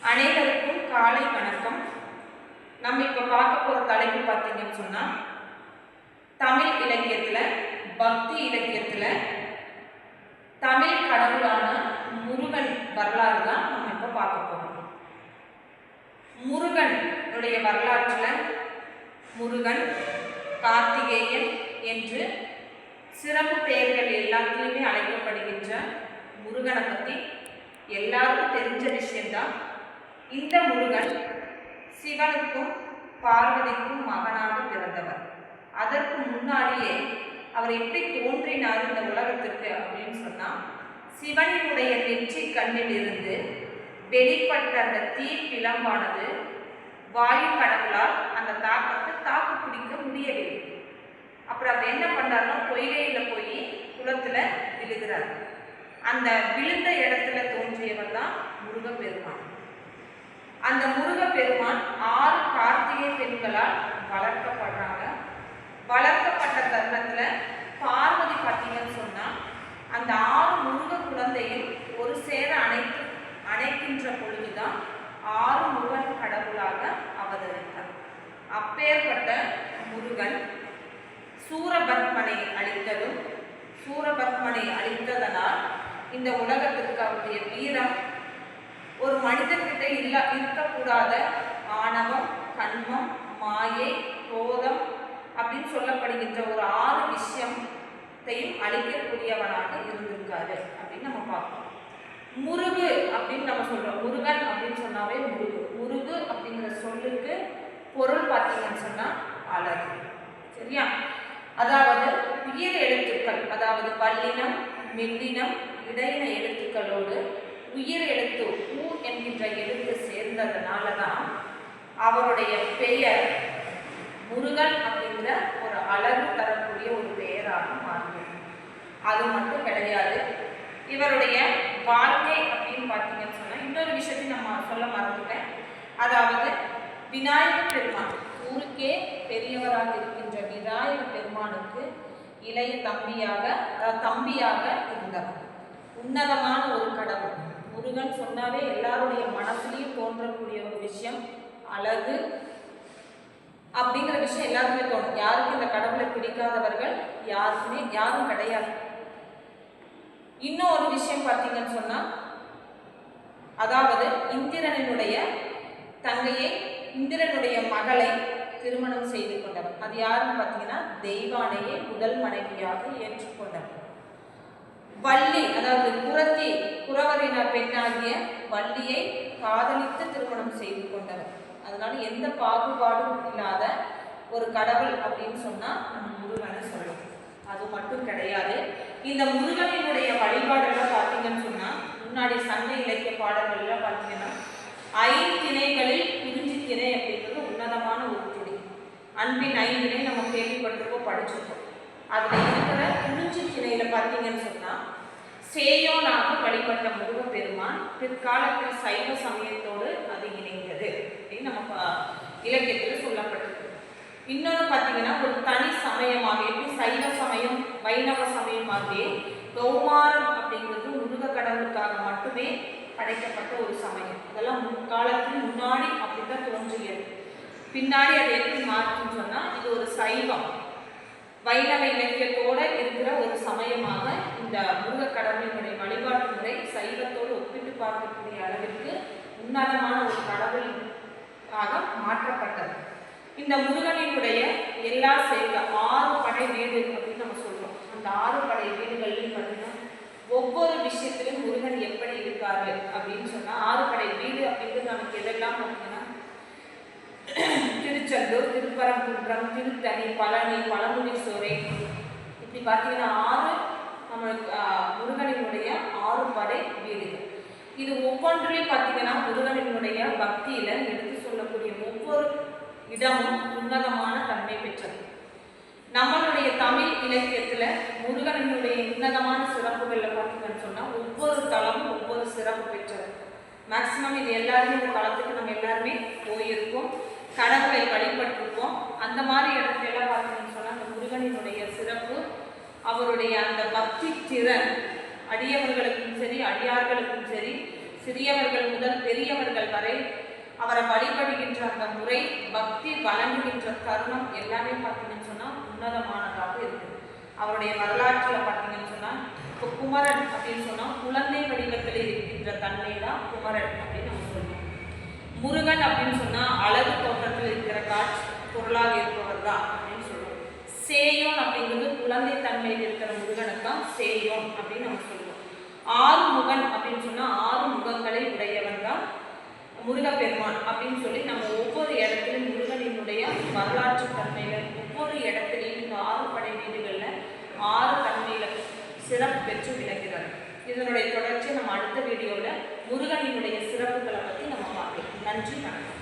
அனைவருக்கும் காலை வணக்கம். நம்ம இப்போ பார்க்க போகிற தலைப்பு பார்த்தீங்கன்னு சொன்னால் தமிழ் இலக்கியத்தில் பக்தி இலக்கியத்தில் தமிழ் கடவுளான முருகன் வரலாறு தான் நம்ம இப்போ பார்க்க போகிறோம் முருகனுடைய வரலாற்றில் முருகன் கார்த்திகேயன் என்று சிறப்பு பெயர்கள் எல்லாத்துலேயுமே அழைக்கப்படுகின்ற முருகனை பற்றி எல்லாருக்கும் தெரிஞ்ச விஷயம்தான். இந்த முருகன் சிவனுக்கும் பார்வதிக்கும் மகனாக பிறந்தவர். அதற்கு முன்னாடியே அவர் எப்படி தோன்றினார் இந்த உலகத்திற்கு அப்படின்னு சொன்னால் சிவனினுடைய நெற்றி கண்ணிலிருந்து வெளிப்பட்ட அந்த தீ பிளம்பானது வாயு கடவுளால் அந்த தாக்கத்தை தாக்கு பிடிக்க முடியவில்லை. அப்புறம் அவர் என்ன பண்ணார்னா பொய்கையில் போய் குளத்தில் விழுகிறார். அந்த விழுந்த இடத்துல தோன்றியவர் தான் முருகப்பெருமான். அந்த முருகப்பெருமான் ஆறு கார்த்திகை பெண்களால் வளர்க்கப்படுறாங்க. வளர்க்கப்பட்ட தருணத்துல பார்வதி பார்த்தீங்கன்னு சொன்னா அந்த ஆறு முருக குழந்தையும் ஒரு சேர அணைத்து அணைக்கின்ற பொழுதுதான் ஆறு முருகன் கடவுளாக அவதரித்தார். அப்பேற்பட்ட முருகன் சூரபத்மனை அழித்ததும் சூரபத்மனை அழித்ததனால் இந்த உலகத்திற்கு அவருடைய வீரம் ஒரு மனிதன்கிட்ட இல்ல இருக்கக்கூடாத ஆணவம் கண்மம் மாயை கோதம் அப்படின்னு சொல்லப்படுகின்ற ஒரு ஆறு விஷயத்தையும் அழிக்கக்கூடியவனாக இருந்திருக்காரு அப்படின்னு நம்ம பார்ப்போம் முருகு அப்படின்னு நம்ம சொல்றோம். முருகன் அப்படின்னு சொன்னாவே முருகு. முருகு அப்படிங்கிற சொல்லுக்கு பொருள் பார்த்தீங்கன்னு சொன்னா அழகு. சரியா? அதாவது உயிர் எழுத்துக்கள் அதாவது வல்லினம் மெல்லினம் இடையின எழுத்துக்களோடு உயிர் எழுத்து ஊ என்கின்ற எழுத்து சேர்ந்ததுனால தான் அவருடைய பெயர் முருகன் அப்படிங்கிற ஒரு அழகு தரக்கூடிய ஒரு பெயராக மாறியது. அது மட்டும் கிடையாது இவருடைய வாழ்க்கை அப்படின்னு பார்த்தீங்கன்னு சொன்னால் இன்னொரு விஷயத்தையும் நம்ம சொல்ல மறந்துட்டேன். அதாவது விநாயக பெருமான் ஊருக்கே பெரியவராக இருக்கின்ற விநாயக பெருமானுக்கு இளைய தம்பியாக தம்பியாக இருந்தவர். உன்னதமான ஒரு கடவுள். முருகன் சொன்னாவே எல்லாருடைய மனசுலையும் தோன்றக்கூடிய ஒரு விஷயம் அழகு அப்படிங்கிற விஷயம் எல்லாருக்குமே தோணும். யாருக்கும் இந்த கடவுளை பிடிக்காதவர்கள் யாருக்குமே யாரும் கிடையாது. இன்னும் ஒரு விஷயம் பார்த்தீங்கன்னு சொன்னா அதாவது இந்திரனினுடைய தங்கையை இந்திரனுடைய மகளை திருமணம் செய்து கொண்டவர். அது யாருன்னு பார்த்தீங்கன்னா தெய்வானையே முதல் மனைவியாக ஏற்றுக்கொண்டவர். வள்ளி அதாவது புறத்தி புறவரின பெண்ணாகிய வள்ளியை காதலித்து திருமணம் செய்து கொண்டவர். அதனால எந்த பாகுபாடும் இல்லாத ஒரு கடவுள் அப்படின்னு சொன்னா நம்ம முருகனை சொல்லணும். அது மட்டும் கிடையாது. இந்த முருகனினுடைய வழிபாடெல்லாம் பார்த்தீங்கன்னு சொன்னா முன்னாடி சங்க இலக்கிய பாடல்கள்லாம் பார்த்தீங்கன்னா ஐந்திணைகளில் பிரிஞ்சு திணை அப்படின்றது உன்னதமான ஒரு திணை. அன்பின் ஐந்திணை நம்ம கேள்விப்பட்டிருக்கோம் படிச்சிருக்கோம். அதில் இருக்கிற பிரிஞ்சு திணை பார்த்தீங்கன்னு சொன்னா சேயோனாக வழிபட்ட முருகப்பெருமான் பிற்காலத்தில் சைவ சமயத்தோடு அது இணைந்தது அப்படின்னு நம்ம இலக்கியத்தில் சொல்லப்பட்டிருக்கு. இன்னொன்று பார்த்தீங்கன்னா ஒரு தனி சமயமாக எப்படி சைவ சமயம் வைணவ சமயமாகவே கௌமாரம் அப்படிங்கிறது முருக கடவுளுக்காக மட்டுமே படைக்கப்பட்ட ஒரு சமயம். அதெல்லாம் முற்காலத்தில் முன்னாடி அப்படிதான் தோன்றியது. பின்னாடி அது எப்படி மாற்றுன்னு சொன்னால் இது ஒரு சைவம். வைணவ இலக்கியத்தோட இருக்கிற ஒரு சமயமாக இந்த முருக கடவுளினுடைய வழிபாட்டு முறை சைவத்தோடு ஒப்பிட்டு பார்க்கக்கூடிய அளவிற்கு உன்னதமான ஒரு கடவுள் ஆக மாற்றப்பட்டது. இந்த முருகனினுடைய எல்லா செய்த ஆறு படை வீடு அப்படின்னு நம்ம சொல்றோம். அந்த ஆறு படை வீடுகள்லையும் பார்த்தீங்கன்னா ஒவ்வொரு விஷயத்திலும் முருகன் எப்படி இருக்காரு அப்படின்னு சொன்னா ஆறு படை வீடு அப்படிங்கிறது நமக்கு எதெல்லாம் திருச்செந்தூர் திருப்பரங்குன்றம் திருத்தணி பழனி பழமுதீஸ்வரை இப்படி பார்த்தீங்கன்னா ஆறு நம்மளுக்கு முருகனினுடைய ஆறு படை வீடுகள். இது ஒவ்வொன்றிலையும் பார்த்தீங்கன்னா முருகனினுடைய பக்தியில எடுத்து சொல்லக்கூடிய ஒவ்வொரு இடமும் உன்னதமான தன்மை பெற்றது. நம்மளுடைய தமிழ் இலக்கியத்தில் முருகனினுடைய உன்னதமான சிறப்புகளில் பார்த்தீங்கன்னு சொன்னால் ஒவ்வொரு தளமும் ஒவ்வொரு சிறப்பு பெற்றது. மேக்சிமம் இது எல்லாருமே இந்த தளத்துக்கு நம்ம எல்லாருமே போயிருக்கோம். கடவுளை வழிபட்டிருப்போம். அந்த மாதிரி இடத்துல எல்லாம் பார்த்தீங்கன்னு சொன்னால் அந்த முருகனினுடைய சிறப்பு அவருடைய அந்த பக்தி திறன் அடியவர்களுக்கும் சரி அடியார்களுக்கும் சரி சிறியவர்கள் முதல் பெரியவர்கள் வரை அவரை வழிபடுகின்ற அந்த முறை பக்தி வழங்குகின்ற தருணம் எல்லாமே பார்த்தீங்கன்னு சொன்னால் உன்னதமானதாக இருக்குது. அவருடைய வரலாற்றில் பார்த்தீங்கன்னு சொன்னால் இப்போ குமரன் அப்படின்னு சொன்னால் குழந்தை வடிவத்தில் இருக்கின்ற தன்மை தான் குமரன் அப்படின்னு நம்ம சொல்லுவோம் முருகன் அப்படின்னு சொன்னால் அழகு தோற்றத்தில் இருக்கிற காட்சி பொருளாக இருப்பவர் தான் அப்படின்னு சொல்லுவோம் சேயோன் அப்படிங்கிறது குழந்தை தன்மையில் இருக்கிற முருகனுக்கு தான் சேயோன் அப்படின்னு நம்ம சொல்லுவோம் ஆறு முகன் அப்படின்னு சொன்னால் ஆறு முகங்களை உடையவன் தான் முருகப்பெருமான் அப்படின்னு சொல்லி நம்ம ஒவ்வொரு இடத்துலையும் முருகனினுடைய வரலாற்று தன்மைகள் ஒவ்வொரு இடத்துலையும் இந்த ஆறு படை வீடுகளில் ஆறு தன்மையில சிறப்பு பெற்று விளங்கிறார் இதனுடைய தொடர்ச்சி நம்ம அடுத்த வீடியோவில் முருகனினுடைய சிறப்புகளை பற்றி நம்ம பார்க்கலாம். நன்றி வணக்கம்.